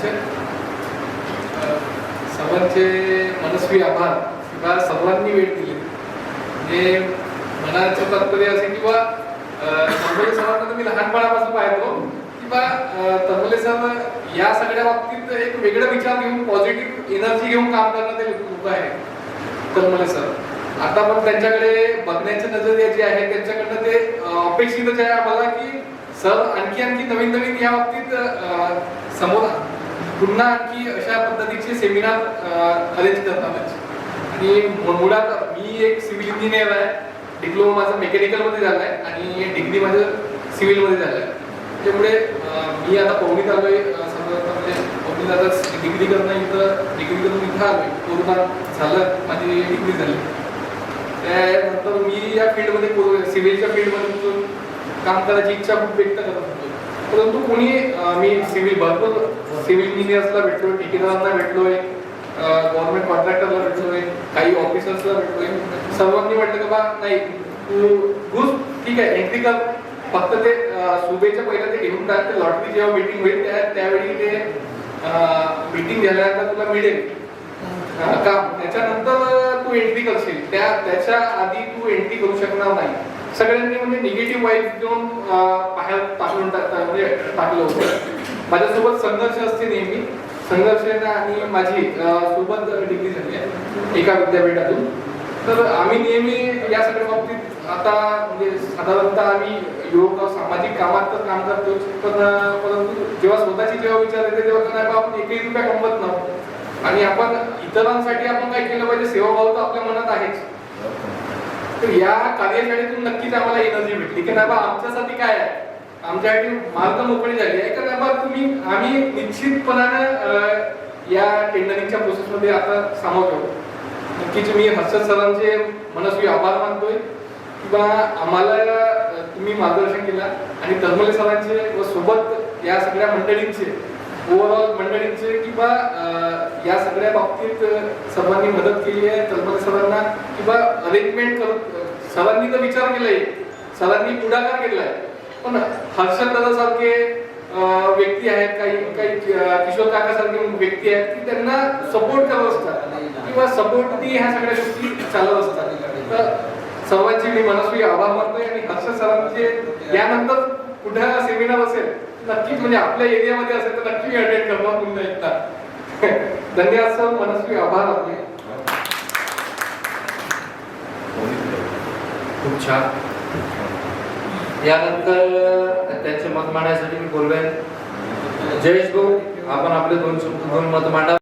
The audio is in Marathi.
सर्वांचे सर्वांचे मनस्वी आभार किंवा सर्वांनी वेळ दिली म्हणजे मनाचं तात्पर्य असे किंवा तंबोले सरांना मी लहानपणापासून पाहतो किंवा तंबोले सर या सगळ्या बाबतीत एक वेगळा विचार घेऊन पॉझिटिव्ह एनर्जी घेऊन काम करणारे लोक आहे तंबोले सर आता पण त्यांच्याकडे बघण्याची नजरिया जी आहे त्यांच्याकडनं ते अपेक्षितच आहे आम्हाला की सर आणखी आणखी नवीन नवीन या बाबतीत समोर पुन्हा आणखी अशा पद्धतीचे सेमिनार अरेंज करतात आणि मुळात मी एक सिव्हिल इंजिनियर आहे. डिप्लोमा माझं मेकॅनिकलमध्ये झाला आहे आणि डिग्री माझं सिव्हिलमध्ये झालं आहे त्यामुळे मी आता पवनीत आलोय. आहे समजा आता म्हणजे पवनीत आता डिग्री करणं इथं डिग्री करून इथं आलोय. कोरोना झालं माझी डिग्री झाली. त्यानंतर मी या फील्डमध्ये सिव्हिलच्या फील्डमध्ये काम करायची इच्छा खूप व्यक्त करत होतो. परंतु कोणी मी सिव्हिल भरपूर सिव्हिल इंजिनियर्सला भेटलोय ठेकेदारांना भेटलोय गव्हर्नमेंट कॉन्ट्रॅक्टरला भेटलोय काही ऑफिसर्सला भेटलोय सर्वांनी म्हटलं की बा नाही तू घुस ठीक आहे एंट्री कर. फक्त ते सुबेच्या पहिल्या ते घेऊन टाक ते लॉटरी जेव्हा मीटिंग होईल त्या त्यावेळी ते मीटिंग झाल्यानंतर तुला मिळेल. काम त्याच्यानंतर तू एंट्री करशील. त्या त्याच्या आधी तू एंट्री करू शकणार नाही. सगळ्यांनी म्हणजे निगेटिव्ह वाईब देऊन बाहेर टाकून टाकता म्हणजे टाकलं होतं. माझ्यासोबत संघर्ष असते नेहमी. संघर्ष आणि माझी सोबत डिग्री झाली आहे एका विद्यापीठातून तर आम्ही नेहमी या सगळ्या बाबतीत आता म्हणजे साधारणतः आम्ही योग सामाजिक कामात तर काम करतो पण परंतु जेव्हा स्वतःची जेव्हा विचार येते तेव्हा काय आपण एकही रुपया कमवत नव्हतो आणि आपण इतरांसाठी आपण काय केलं पाहिजे सेवाभाव तर आपल्या मनात आहेच. तर या कार्यशाळेतून नक्कीच आम्हाला एनर्जी भेटली. की नाही आमच्यासाठी काय आहे? आमच्यासाठी मार्ग मोकळी झाली आहे. का बाबा तुम्ही आम्ही निश्चितपणाने या टेंडरिंगच्या प्रोसेसमध्ये आता सामावतो नक्कीच मी हर्षद सरांचे मनस्वी आभार मानतोय. किंवा आम्हाला तुम्ही मार्गदर्शन केलं आणि तर्मले सरांचे व सोबत या सगळ्या मंडळींचे ओव्हरऑल मंडळींचे किंवा या सगळ्या बाबतीत सर्वांनी मदत केली आहे. तर्मले सरांना किंवा अरेंजमेंट करून सरांनी तर विचार केलाय. सरांनी पुढाकार केलाय पण हर्षद दादा सारखे व्यक्ती आहेत काही काही किशोर काका सारखे व्यक्ती आहेत की त्यांना सपोर्ट करत असतात. किंवा सपोर्टनी ह्या सगळ्या गोष्टी चालत असतात. तर सर्वांचे मी मनस्वी आभार मानतोय आणि हर्षद सरांचे यानंतर कुठं सेमिनार असेल नक्कीच म्हणजे आपल्या एरियामध्ये असेल तर नक्की अटेंड करणार पुन्हा एकदा धन्यवाद सर मनस्वी आभार आपले. खूप छान. यानंतर त्यांचे मत मांडण्यासाठी मी बोलवेन. जयेश भाऊ आपण आपले दोन शब्द दोन मत मांडा